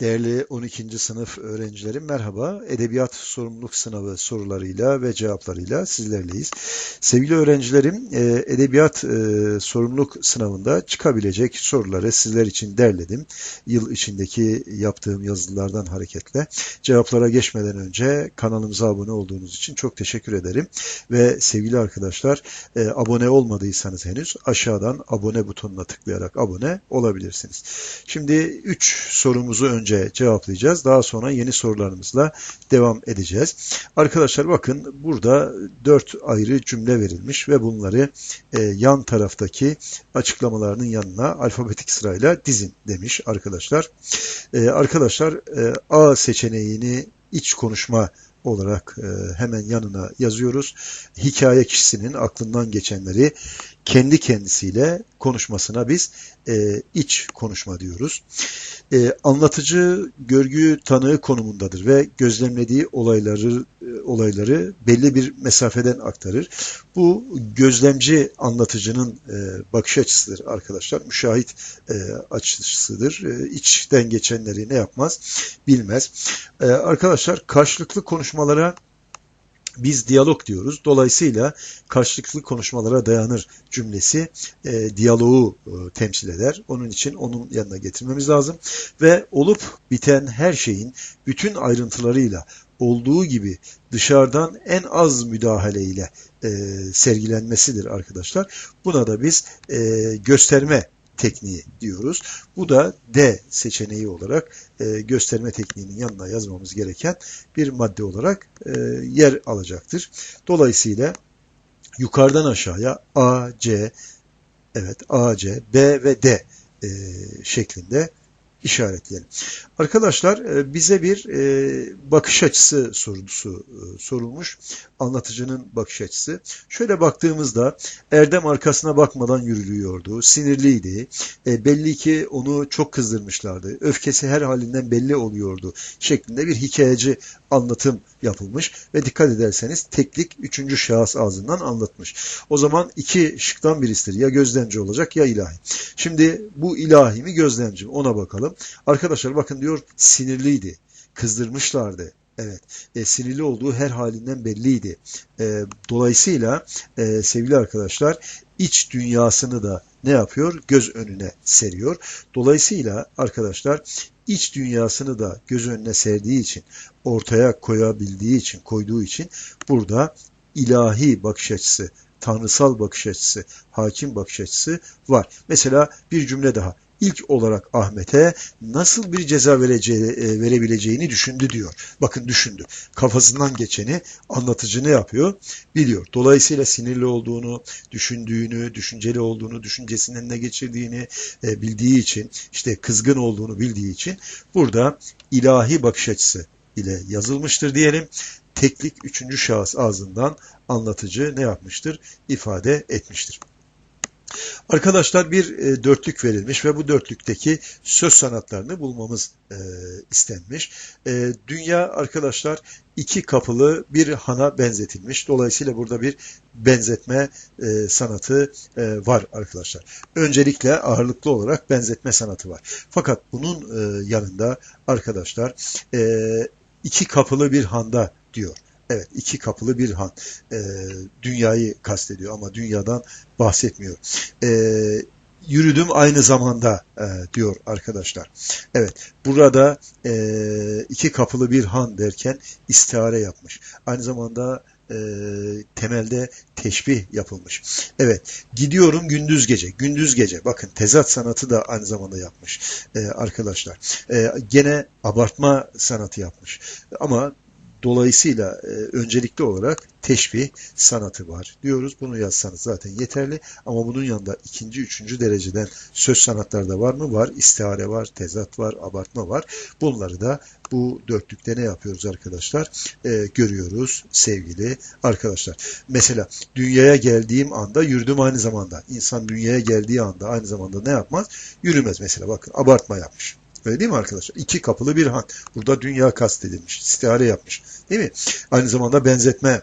Değerli 12. sınıf öğrencilerim merhaba. Edebiyat sorumluluk sınavı sorularıyla ve cevaplarıyla sizlerleyiz. Sevgili öğrencilerim, e, edebiyat e, sorumluluk sınavında çıkabilecek soruları sizler için derledim. Yıl içindeki yaptığım yazılardan hareketle. Cevaplara geçmeden önce kanalımıza abone olduğunuz için çok teşekkür ederim. Ve sevgili arkadaşlar, e, abone olmadıysanız henüz aşağıdan abone butonuna tıklayarak abone olabilirsiniz. Şimdi 3 sorumuzu önce önce cevaplayacağız. Daha sonra yeni sorularımızla devam edeceğiz. Arkadaşlar bakın burada dört ayrı cümle verilmiş ve bunları e, yan taraftaki açıklamalarının yanına alfabetik sırayla dizin demiş arkadaşlar. E, arkadaşlar e, A seçeneğini iç konuşma olarak e, hemen yanına yazıyoruz. Hikaye kişisinin aklından geçenleri kendi kendisiyle konuşmasına biz e, iç konuşma diyoruz. E, anlatıcı görgü tanığı konumundadır ve gözlemlediği olayları e, olayları belli bir mesafeden aktarır. Bu gözlemci anlatıcının e, bakış açısıdır arkadaşlar. Müşahit e, açısıdır. E, içten geçenleri ne yapmaz bilmez. E, arkadaşlar karşılıklı konuşmalara biz diyalog diyoruz. Dolayısıyla karşılıklı konuşmalara dayanır cümlesi e, diyaloğu e, temsil eder. Onun için onun yanına getirmemiz lazım. Ve olup biten her şeyin bütün ayrıntılarıyla olduğu gibi dışarıdan en az müdahaleyle e, sergilenmesidir arkadaşlar. Buna da biz e, gösterme tekniği diyoruz. Bu da D seçeneği olarak e, gösterme tekniğinin yanına yazmamız gereken bir madde olarak e, yer alacaktır. Dolayısıyla yukarıdan aşağıya A, C, evet A, C, B ve D e, şeklinde işaretleyelim. Arkadaşlar e, bize bir e, bakış açısı sorusu e, sorulmuş. Anlatıcının bakış açısı. Şöyle baktığımızda Erdem arkasına bakmadan yürülüyordu. Sinirliydi. Belli ki onu çok kızdırmışlardı. Öfkesi her halinden belli oluyordu. Şeklinde bir hikayeci anlatım yapılmış ve dikkat ederseniz teklik üçüncü şahıs ağzından anlatmış. O zaman iki şıktan birisidir. Ya gözlemci olacak ya ilahi. Şimdi bu ilahi mi gözlemci mi ona bakalım. Arkadaşlar bakın diyor sinirliydi. Kızdırmışlardı. Evet, e, sinirli olduğu her halinden belliydi. E, dolayısıyla e, sevgili arkadaşlar iç dünyasını da ne yapıyor? Göz önüne seriyor. Dolayısıyla arkadaşlar iç dünyasını da göz önüne serdiği için, ortaya koyabildiği için, koyduğu için burada ilahi bakış açısı, tanrısal bakış açısı, hakim bakış açısı var. Mesela bir cümle daha ilk olarak Ahmet'e nasıl bir ceza vereceği, e, verebileceğini düşündü diyor. Bakın düşündü. Kafasından geçeni anlatıcı ne yapıyor? Biliyor. Dolayısıyla sinirli olduğunu, düşündüğünü, düşünceli olduğunu, düşüncesinden ne geçirdiğini e, bildiği için, işte kızgın olduğunu bildiği için burada ilahi bakış açısı ile yazılmıştır diyelim. Teklik üçüncü şahıs ağzından anlatıcı ne yapmıştır? İfade etmiştir. Arkadaşlar bir e, dörtlük verilmiş ve bu dörtlükteki söz sanatlarını bulmamız e, istenmiş. E, dünya arkadaşlar iki kapılı bir hana benzetilmiş. Dolayısıyla burada bir benzetme e, sanatı e, var arkadaşlar. Öncelikle ağırlıklı olarak benzetme sanatı var. Fakat bunun e, yanında arkadaşlar e, iki kapılı bir handa diyor. Evet iki kapılı bir han. E, dünyayı kastediyor ama dünyadan bahsetmiyor. E, yürüdüm aynı zamanda e, diyor arkadaşlar. Evet burada e, iki kapılı bir han derken istihare yapmış. Aynı zamanda e, temelde teşbih yapılmış. Evet gidiyorum gündüz gece. Gündüz gece bakın tezat sanatı da aynı zamanda yapmış e, arkadaşlar. E, gene abartma sanatı yapmış. Ama Dolayısıyla e, öncelikli olarak teşbih sanatı var diyoruz. Bunu yazsanız zaten yeterli. Ama bunun yanında ikinci, üçüncü dereceden söz sanatları da var mı? Var. İstihare var, tezat var, abartma var. Bunları da bu dörtlükte ne yapıyoruz arkadaşlar? E, görüyoruz sevgili arkadaşlar. Mesela dünyaya geldiğim anda yürüdüm aynı zamanda. İnsan dünyaya geldiği anda aynı zamanda ne yapmaz? Yürümez mesela. Bakın abartma yapmış. Öyle değil mi arkadaşlar? İki kapılı bir han. Burada dünya kastedilmiş. İstihare yapmış. Değil mi? Aynı zamanda benzetme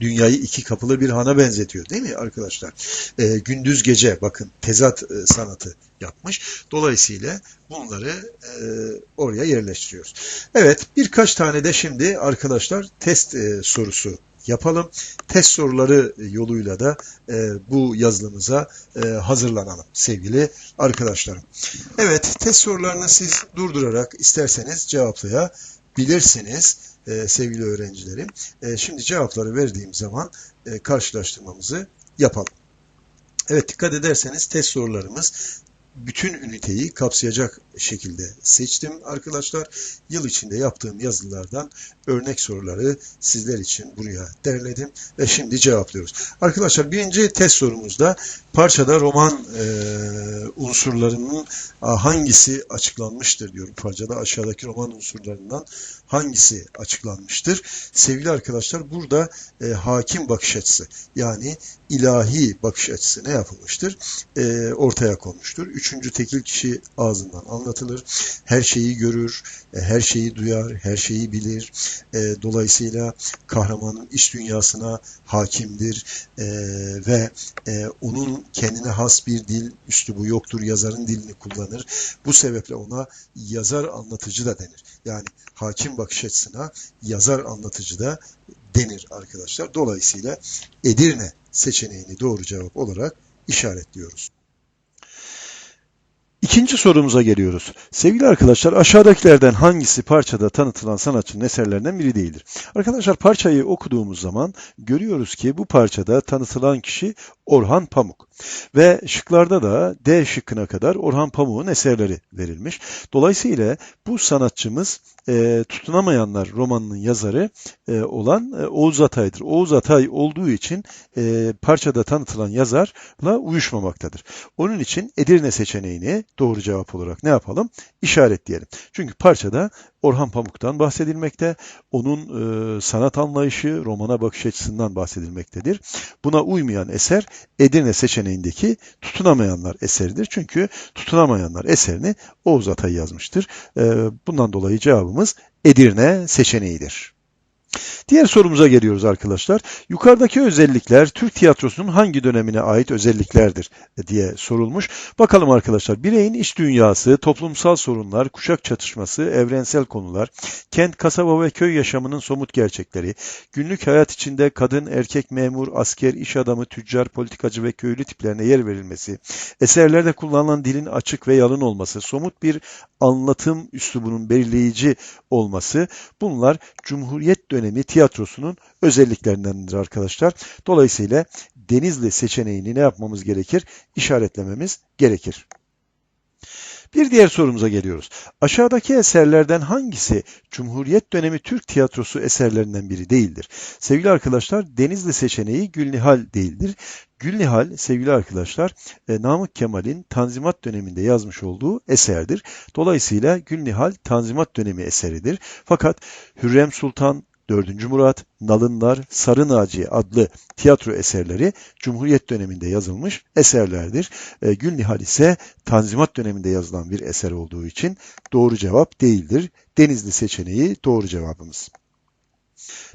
dünyayı iki kapılı bir hana benzetiyor değil mi arkadaşlar? E, gündüz gece bakın tezat e, sanatı yapmış. Dolayısıyla bunları e, oraya yerleştiriyoruz. Evet birkaç tane de şimdi arkadaşlar test e, sorusu yapalım. Test soruları yoluyla da e, bu yazılımıza e, hazırlanalım sevgili arkadaşlarım. Evet test sorularını siz durdurarak isterseniz cevaplayabilirsiniz e, sevgili öğrencilerim. E, şimdi cevapları verdiğim zaman e, karşılaştırmamızı yapalım. Evet dikkat ederseniz test sorularımız bütün üniteyi kapsayacak şekilde seçtim arkadaşlar. Yıl içinde yaptığım yazılardan örnek soruları sizler için buraya derledim ve şimdi cevaplıyoruz. Arkadaşlar birinci test sorumuzda parçada roman e, unsurlarının hangisi açıklanmıştır diyorum. Parçada aşağıdaki roman unsurlarından hangisi açıklanmıştır? Sevgili arkadaşlar burada e, hakim bakış açısı yani ilahi bakış açısı ne yapılmıştır? E, ortaya konmuştur. Üçüncü tekil kişi ağzından anlatılır. Her şeyi görür, e, her şeyi duyar, her şeyi bilir. E, dolayısıyla kahramanın iç dünyasına hakimdir e, ve onun kendine has bir dil üslubu yoktur. Yazarın dilini kullanır. Bu sebeple ona yazar anlatıcı da denir. Yani hakim bakış açısına yazar anlatıcı da denir arkadaşlar. Dolayısıyla Edirne seçeneğini doğru cevap olarak işaretliyoruz. İkinci sorumuza geliyoruz. Sevgili arkadaşlar aşağıdakilerden hangisi parçada tanıtılan sanatçının eserlerinden biri değildir? Arkadaşlar parçayı okuduğumuz zaman görüyoruz ki bu parçada tanıtılan kişi Orhan Pamuk. Ve şıklarda da D şıkkına kadar Orhan Pamuk'un eserleri verilmiş. Dolayısıyla bu sanatçımız e, Tutunamayanlar romanının yazarı e, olan e, Oğuz Atay'dır. Oğuz Atay olduğu için e, parçada tanıtılan yazarla uyuşmamaktadır. Onun için Edirne seçeneğini doğru cevap olarak ne yapalım? İşaretleyelim. Çünkü parçada Orhan Pamuk'tan bahsedilmekte, onun e, sanat anlayışı, romana bakış açısından bahsedilmektedir. Buna uymayan eser Edirne seçeneğindeki tutunamayanlar eseridir. Çünkü tutunamayanlar eserini Oğuz Atay yazmıştır. E, bundan dolayı cevabımız Edirne seçeneğidir. Diğer sorumuza geliyoruz arkadaşlar. Yukarıdaki özellikler Türk tiyatrosunun hangi dönemine ait özelliklerdir diye sorulmuş. Bakalım arkadaşlar. Bireyin iç dünyası, toplumsal sorunlar, kuşak çatışması, evrensel konular, kent, kasaba ve köy yaşamının somut gerçekleri, günlük hayat içinde kadın, erkek, memur, asker, iş adamı, tüccar, politikacı ve köylü tiplerine yer verilmesi, eserlerde kullanılan dilin açık ve yalın olması, somut bir anlatım üslubunun belirleyici olması bunlar Cumhuriyet dönemi tiyatrosunun özelliklerindendir arkadaşlar. Dolayısıyla Denizli seçeneğini ne yapmamız gerekir? İşaretlememiz gerekir. Bir diğer sorumuza geliyoruz. Aşağıdaki eserlerden hangisi Cumhuriyet dönemi Türk tiyatrosu eserlerinden biri değildir? Sevgili arkadaşlar Denizli seçeneği Gülnihal değildir. Gülnihal sevgili arkadaşlar e, Namık Kemal'in Tanzimat döneminde yazmış olduğu eserdir. Dolayısıyla Gülnihal Tanzimat dönemi eseridir. Fakat Hürrem Sultan, 4. Murat, Nalınlar, Sarı Naci adlı tiyatro eserleri Cumhuriyet döneminde yazılmış eserlerdir. E, Gülnihal ise Tanzimat döneminde yazılan bir eser olduğu için doğru cevap değildir. Denizli seçeneği doğru cevabımız.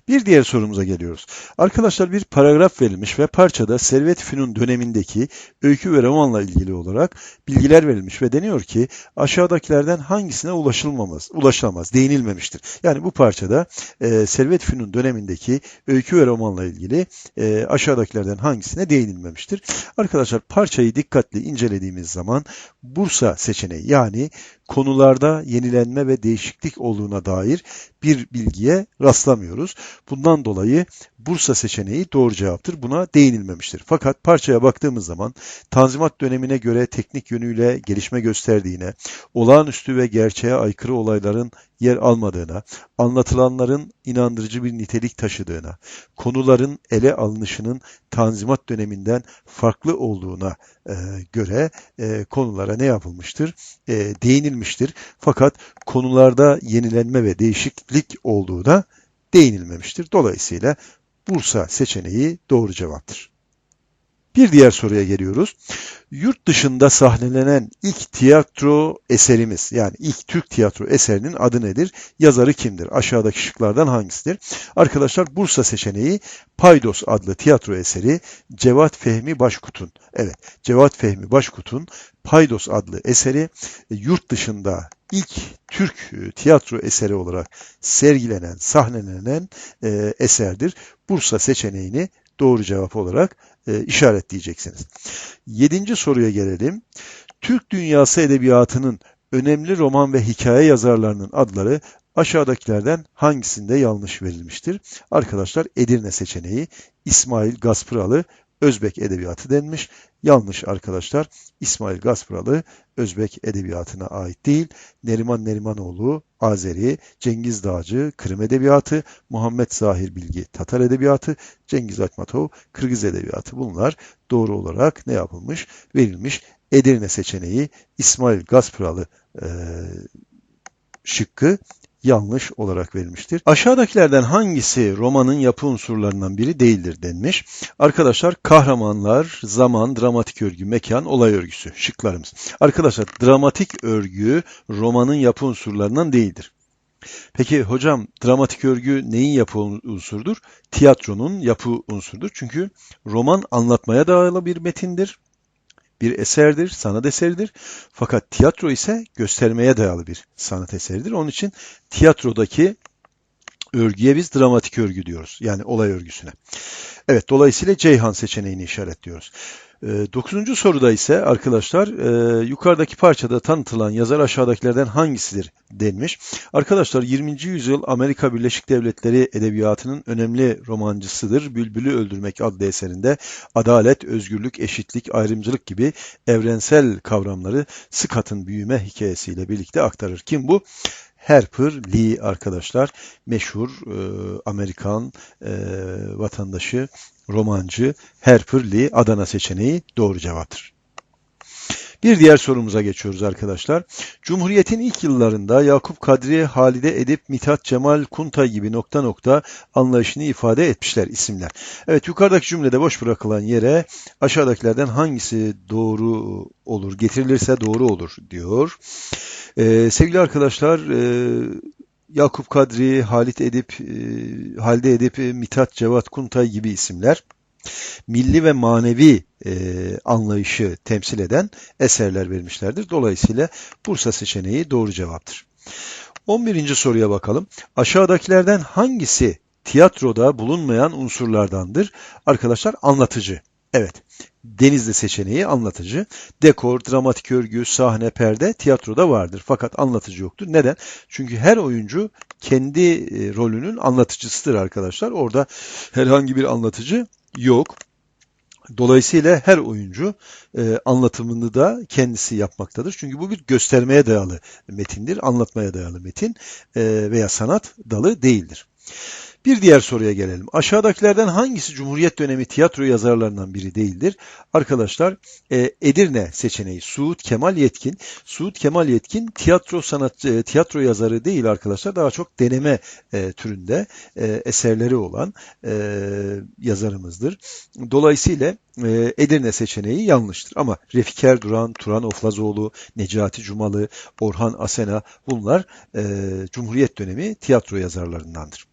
Bir diğer sorumuza geliyoruz. Arkadaşlar bir paragraf verilmiş ve parçada Servet Fünun dönemindeki öykü ve romanla ilgili olarak bilgiler verilmiş ve deniyor ki aşağıdakilerden hangisine ulaşılmamaz, ulaşılamaz, değinilmemiştir. Yani bu parçada e, Servet Fünun dönemindeki öykü ve romanla ilgili e, aşağıdakilerden hangisine değinilmemiştir. Arkadaşlar parçayı dikkatli incelediğimiz zaman Bursa seçeneği yani konularda yenilenme ve değişiklik olduğuna dair bir bilgiye rastlamıyoruz. Bundan dolayı Bursa seçeneği doğru cevaptır. Buna değinilmemiştir. Fakat parçaya baktığımız zaman Tanzimat dönemine göre teknik yönüyle gelişme gösterdiğine, olağanüstü ve gerçeğe aykırı olayların yer almadığına, anlatılanların inandırıcı bir nitelik taşıdığına, konuların ele alınışının Tanzimat döneminden farklı olduğuna e, göre e, konulara ne yapılmıştır? E, değinilmiştir. Fakat konularda yenilenme ve değişiklik olduğu da değinilmemiştir. Dolayısıyla Bursa seçeneği doğru cevaptır. Bir diğer soruya geliyoruz. Yurt dışında sahnelenen ilk tiyatro eserimiz yani ilk Türk tiyatro eserinin adı nedir? Yazarı kimdir? Aşağıdaki şıklardan hangisidir? Arkadaşlar Bursa seçeneği Paydos adlı tiyatro eseri Cevat Fehmi Başkut'un. Evet, Cevat Fehmi Başkut'un Paydos adlı eseri e, yurt dışında ilk Türk e, tiyatro eseri olarak sergilenen, sahnelenen e, eserdir. Bursa seçeneğini doğru cevap olarak e, işaretleyeceksiniz. Yedinci soruya gelelim. Türk dünyası edebiyatının önemli roman ve hikaye yazarlarının adları aşağıdakilerden hangisinde yanlış verilmiştir? Arkadaşlar Edirne seçeneği İsmail Gaspıralı Özbek edebiyatı denmiş. Yanlış arkadaşlar. İsmail Gaspıralı Özbek edebiyatına ait değil. Neriman Nerimanoğlu Azeri, Cengiz Dağcı Kırım edebiyatı, Muhammed Zahir Bilgi Tatar edebiyatı, Cengiz Akmatov Kırgız edebiyatı bunlar doğru olarak ne yapılmış? Verilmiş. Edirne seçeneği İsmail Gaspıralı e, şıkkı yanlış olarak verilmiştir. Aşağıdakilerden hangisi romanın yapı unsurlarından biri değildir denmiş. Arkadaşlar kahramanlar, zaman, dramatik örgü, mekan, olay örgüsü şıklarımız. Arkadaşlar dramatik örgü romanın yapı unsurlarından değildir. Peki hocam dramatik örgü neyin yapı unsurdur? Tiyatronun yapı unsurdur. Çünkü roman anlatmaya dayalı bir metindir bir eserdir, sanat eseridir. Fakat tiyatro ise göstermeye dayalı bir sanat eseridir. Onun için tiyatrodaki örgüye biz dramatik örgü diyoruz. Yani olay örgüsüne. Evet, dolayısıyla Ceyhan seçeneğini işaretliyoruz. E, dokuzuncu soruda ise arkadaşlar e, yukarıdaki parçada tanıtılan yazar aşağıdakilerden hangisidir denmiş. Arkadaşlar 20. yüzyıl Amerika Birleşik Devletleri edebiyatının önemli romancısıdır. Bülbülü Öldürmek adlı eserinde adalet, özgürlük, eşitlik, ayrımcılık gibi evrensel kavramları Scott'ın büyüme hikayesiyle birlikte aktarır. Kim bu? Harper Lee arkadaşlar meşhur e, Amerikan e, vatandaşı romancı Harper Lee Adana seçeneği doğru cevaptır. Bir diğer sorumuza geçiyoruz arkadaşlar. Cumhuriyet'in ilk yıllarında Yakup Kadri, Halide Edip, Mithat Cemal Kuntay gibi nokta nokta anlayışını ifade etmişler isimler. Evet yukarıdaki cümlede boş bırakılan yere aşağıdakilerden hangisi doğru olur, getirilirse doğru olur diyor. Ee, sevgili arkadaşlar e, Yakup Kadri, Halit Edip, e, Halide Edip, Mithat Cevat Kuntay gibi isimler milli ve manevi e, anlayışı temsil eden eserler vermişlerdir. Dolayısıyla Bursa seçeneği doğru cevaptır. 11. soruya bakalım. Aşağıdakilerden hangisi tiyatroda bulunmayan unsurlardandır? Arkadaşlar anlatıcı. Evet. Denizli seçeneği anlatıcı. Dekor, dramatik örgü, sahne, perde tiyatroda vardır. Fakat anlatıcı yoktur. Neden? Çünkü her oyuncu kendi e, rolünün anlatıcısıdır arkadaşlar. Orada herhangi bir anlatıcı yok. Dolayısıyla her oyuncu e, anlatımını da kendisi yapmaktadır. Çünkü bu bir göstermeye dayalı metindir, anlatmaya dayalı metin e, veya sanat dalı değildir. Bir diğer soruya gelelim. Aşağıdakilerden hangisi Cumhuriyet dönemi tiyatro yazarlarından biri değildir? Arkadaşlar e, Edirne seçeneği Suud Kemal Yetkin. Suud Kemal Yetkin tiyatro sanatçı, e, tiyatro yazarı değil arkadaşlar. Daha çok deneme e, türünde e, eserleri olan e, yazarımızdır. Dolayısıyla e, Edirne seçeneği yanlıştır. Ama Refik Erduran, Turan Oflazoğlu, Necati Cumalı, Orhan Asena bunlar e, Cumhuriyet dönemi tiyatro yazarlarındandır.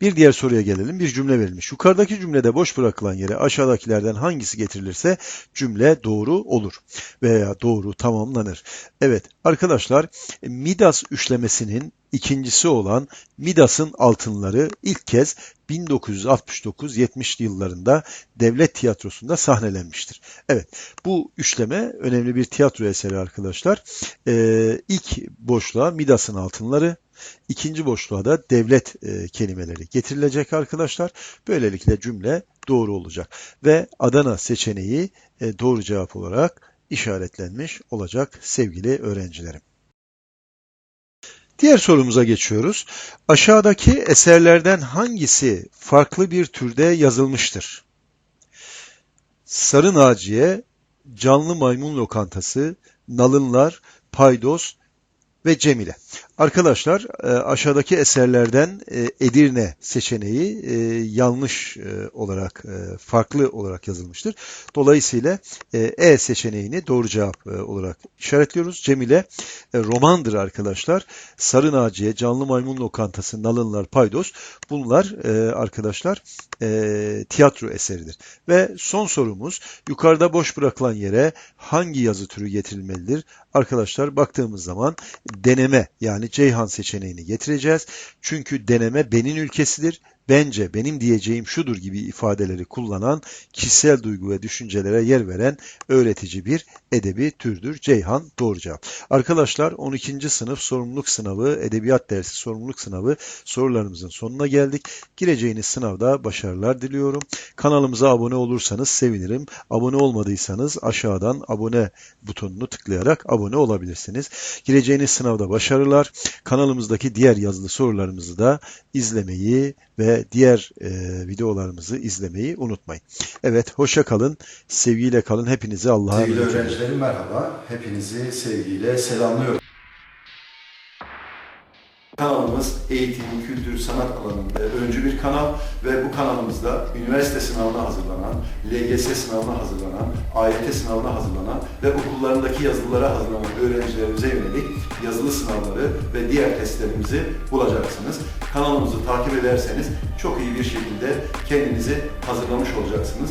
Bir diğer soruya gelelim. Bir cümle verilmiş. Yukarıdaki cümlede boş bırakılan yere aşağıdakilerden hangisi getirilirse cümle doğru olur veya doğru tamamlanır. Evet arkadaşlar Midas üçlemesinin ikincisi olan Midas'ın altınları ilk kez 1969-70 yıllarında devlet tiyatrosunda sahnelenmiştir. Evet bu üçleme önemli bir tiyatro eseri arkadaşlar. Ee, ilk boşluğa Midas'ın altınları, İkinci boşluğa da devlet e, kelimeleri getirilecek arkadaşlar. Böylelikle cümle doğru olacak. Ve Adana seçeneği e, doğru cevap olarak işaretlenmiş olacak sevgili öğrencilerim. Diğer sorumuza geçiyoruz. Aşağıdaki eserlerden hangisi farklı bir türde yazılmıştır? Sarı Naciye, Canlı Maymun Lokantası, Nalınlar, Paydos ve Cemile. Arkadaşlar e, aşağıdaki eserlerden e, Edirne seçeneği e, yanlış olarak farklı olarak yazılmıştır. Dolayısıyla e, seçeneğini doğru cevap olarak işaretliyoruz. Cemile romandır arkadaşlar. Sarı Naciye, Canlı Maymun Lokantası, Nalınlar, Paydos bunlar arkadaşlar tiyatro eseridir. Ve son sorumuz yukarıda boş bırakılan yere hangi yazı türü getirilmelidir? Arkadaşlar baktığımız zaman deneme yani Ceyhan seçeneğini getireceğiz. Çünkü deneme benim ülkesidir. Bence benim diyeceğim şudur gibi ifadeleri kullanan kişisel duygu ve düşüncelere yer veren öğretici bir edebi türdür. Ceyhan doğru cevap. Arkadaşlar 12. sınıf sorumluluk sınavı, edebiyat dersi sorumluluk sınavı sorularımızın sonuna geldik. Gireceğiniz sınavda başarılar diliyorum. Kanalımıza abone olursanız sevinirim. Abone olmadıysanız aşağıdan abone butonunu tıklayarak abone olabilirsiniz. Gireceğiniz sınavda başarılar. Kanalımızdaki diğer yazılı sorularımızı da izlemeyi ve diğer e, videolarımızı izlemeyi unutmayın. Evet, hoşça kalın, sevgiyle kalın. Hepinizi Allah'a Sevgili emanet ediyorum. öğrencilerim merhaba. Hepinizi sevgiyle selamlıyorum. Kanalımız eğitim, kültür, sanat alanında öncü bir kanal ve bu kanalımızda üniversite sınavına hazırlanan, LGS sınavına hazırlanan, AYT sınavına hazırlanan ve okullarındaki yazılılara hazırlanan öğrencilerimize yönelik yazılı sınavları ve diğer testlerimizi bulacaksınız. Kanalımızı takip ederseniz çok iyi bir şekilde kendinizi hazırlamış olacaksınız.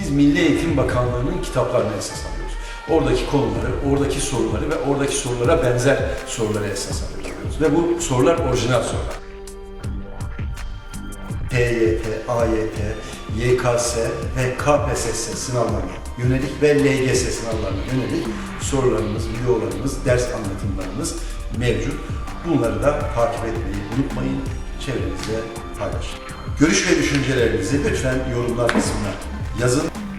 Biz Milli Eğitim Bakanlığı'nın kitaplarını esas alıyoruz. Oradaki konuları, oradaki soruları ve oradaki sorulara benzer soruları esas alıyoruz. Ve bu sorular orijinal sorular. TYT, AYT, YKS ve KPSS sınavlarına yönelik ve LGS sınavlarına yönelik sorularımız, videolarımız, ders anlatımlarımız mevcut. Bunları da takip etmeyi unutmayın, çevrenizde paylaşın. Görüş ve düşüncelerinizi lütfen yorumlar kısmına yazın.